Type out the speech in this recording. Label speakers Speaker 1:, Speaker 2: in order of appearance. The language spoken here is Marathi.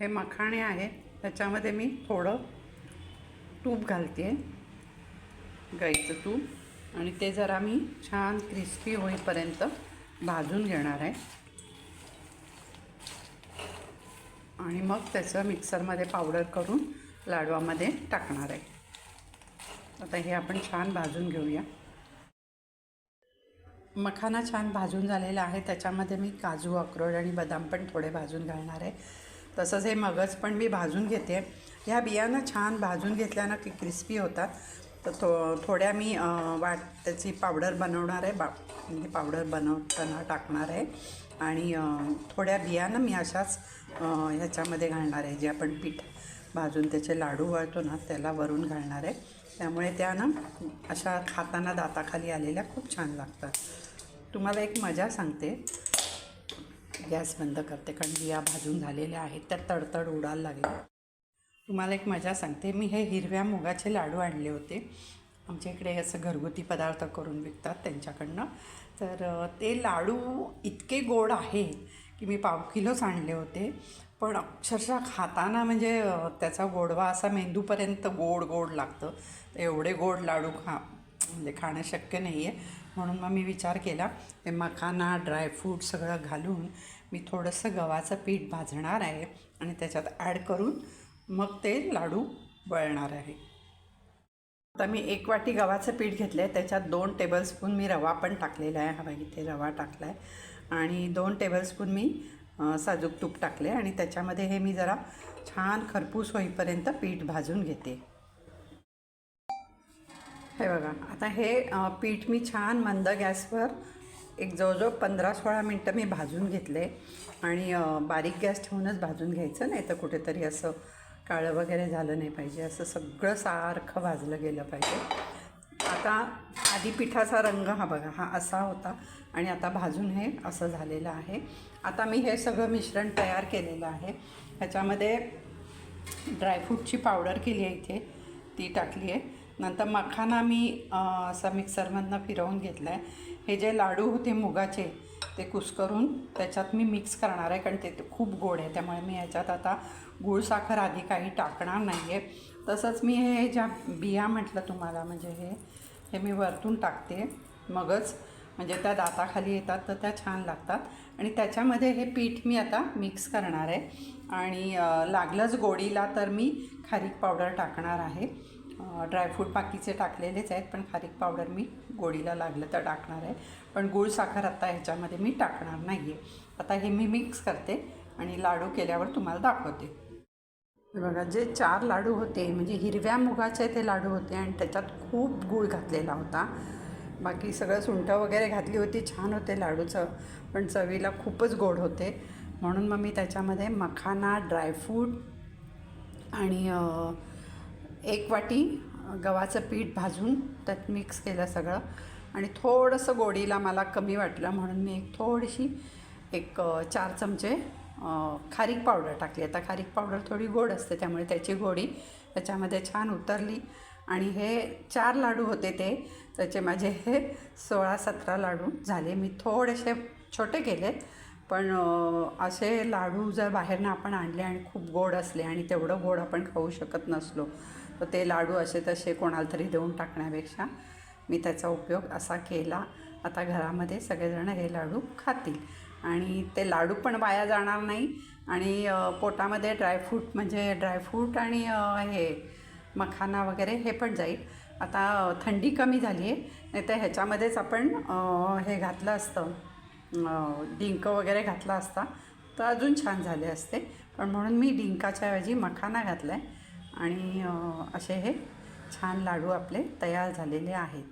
Speaker 1: हे मखाणे आहेत त्याच्यामध्ये मी थोडं तूप घालते. गाईचं तूप. आणि ते जरा मी छान क्रिस्पी होईपर्यंत भाजून घेणार आहे. आणि मग त्याचं मिक्सरमध्ये पावडर करून लाडवामध्ये टाकणार आहे. आता हे आपण छान भाजून घेऊया. मखाना छान भाजून झालेला आहे. त्याच्यामध्ये मी काजू अक्रोड आणि बदाम पण थोडे भाजून घालणार आहे. तसंच हे मगज पण मी भाजून घेते. ह्या बियाणं छान भाजून घेतल्यानं की क्रिस्पी होतात. तर थो थोड्या मी वाट त्याची पावडर बनवणार आहे. बा म्हणजे पावडर बनवताना टाकणार आहे. आणि थोड्या बियाणं मी अशाच ह्याच्यामध्ये घालणार आहे. जे आपण पीठ भाजून त्याचे लाडू वळतो ना त्याला वरून घालणार आहे. त्यामुळे त्या ना अशा खाताना दाताखाली आलेल्या खूप छान लागतात. तुम्हाला एक मजा सांगते. गॅस बंद करते कारण बिया भाजून झालेल्या आहेत त्या तडतड उडायला लागल्या तुम्हाला एक मजा सांगते मी हे हिरव्या मुगाचे लाडू आणले होते. आमच्या इकडे असं घरगुती पदार्थ करून विकतात त्यांच्याकडनं. तर ते लाडू इतके गोड आहेत की मी पाव किलोच आणले होते. पण अक्षरशः खाताना म्हणजे त्याचा गोडवा असा मेंदूपर्यंत गोड गोड लागतं. तर एवढे गोड लाडू खा म्हणजे खाणं शक्य नाही आहे म्हणून मग मी विचार केला ते मखाना ड्रायफ्रूट सगळं घालून मी थोडंसं गव्हाचं पीठ भाजणार आहे आणि त्याच्यात ॲड करून मग ते लाडू वळणार आहे. आता मी एक वाटी गव्हाचं पीठ घेतलं आहे त्याच्यात दोन टेबलस्पून मी रवा पण टाकलेला आहे. हवा इथे रवा टाकला आहे आणि दोन टेबलस्पून मी साजूक तूप टाकले आणि त्याच्यामध्ये हे मी जरा छान खरपूस होईपर्यंत पीठ भाजून घेते. हे बघा आता हे पीठ मी छान मंद गॅसवर एक जवळजवळ पंधरा सोळा मिनटं मी भाजून घेतले आणि बारीक गॅस ठेवूनच भाजून घ्यायचं नाही तर कुठेतरी असं काळं वगैरे झालं नाही पाहिजे असं सगळं सारखं भाजलं गेलं पाहिजे. आता आधी पिठाचा रंग हा बघा हा असा होता आणि आता भाजून हे असं झालेलं आहे. आता मी हे सगळं मिश्रण तयार केलेलं आहे. ह्याच्यामध्ये ड्रायफ्रूटची पावडर केली आहे इथे ती टाकली आहे. नंतर मखाना मी असं असा मिक्सरमधनं फिरवून घेतला आहे हे जे लाडू होते मुगाचे ते कुस्करून त्याच्यात मी मिक्स करणार आहे कारण ते खूप गोड आहे. त्यामुळे मी ह्याच्यात आता गूळ साखर आधी काही टाकणार नाही आहे तसंच मी हे ज्या बिया म्हटलं तुम्हाला म्हणजे हे हे मी वरतून टाकते मगच. म्हणजे त्या दाताखाली येतात तर त्या छान लागतात. आणि त्याच्यामध्ये हे पीठ मी आता मिक्स करणार आहे. आणि लागलंच गोडीला तर मी खारीक पावडर टाकणार आहे. ड्रायफ्रूट बाकीचे टाकलेलेच आहेत पण खारीक पावडर मी गोडीला लागलं तर टाकणार आहे. पण गूळ साखर आता ह्याच्यामध्ये मी टाकणार नाही आहे आता हे मी मिक्स करते आणि लाडू केल्यावर तुम्हाला दाखवते. बघा जे चार लाडू होते म्हणजे हिरव्या मुगाचे ते लाडू होते आणि त्याच्यात खूप गूळ घातलेला होता. बाकी सगळं सुंठ वगैरे घातली होती छान होते लाडूचं पण चवीला खूपच गोड होते. म्हणून मग मी त्याच्यामध्ये मखाना ड्रायफ्रूट आणि एक वाटी गव्हाचं पीठ भाजून त्यात मिक्स केलं सगळं. आणि थोडंसं गोडीला मला कमी वाटलं म्हणून मी एक थोडीशी एक चार चमचे खारीक पावडर टाकली. आता खारीक पावडर थोडी गोड असते त्यामुळे त्याची गोडी त्याच्यामध्ये छान उतरली. आणि हे चार लाडू होते ते त्याचे माझे हे सोळा सतरा लाडू झाले. मी थोडेसे छोटे केलेत पण असे लाडू जर बाहेरनं आपण आणले आणि खूप गोड असले आणि तेवढं गोड आपण खाऊ शकत नसलो तर ते लाडू असे तसे कोणाला तरी देऊन टाकण्यापेक्षा मी त्याचा उपयोग असा केला. आता घरामध्ये सगळेजण हे लाडू खातील. आणि ते लाडू पण वाया जाणार नाही. आणि पोटामध्ये ड्रायफ्रूट म्हणजे ड्रायफ्रूट आणि हे मखाना वगैरे हे पण जाईल. आता थंडी कमी झाली आहे नाही तर ह्याच्यामध्येच आपण हे घातलं असतं. डिंक वगैरे घातला असता. तर अजून छान झाले असते. पण म्हणून मी डिंकाच्या ऐवजी मखाना घातला आहे आणि असे हे छान लाडू आपले तयार झालेले आहेत.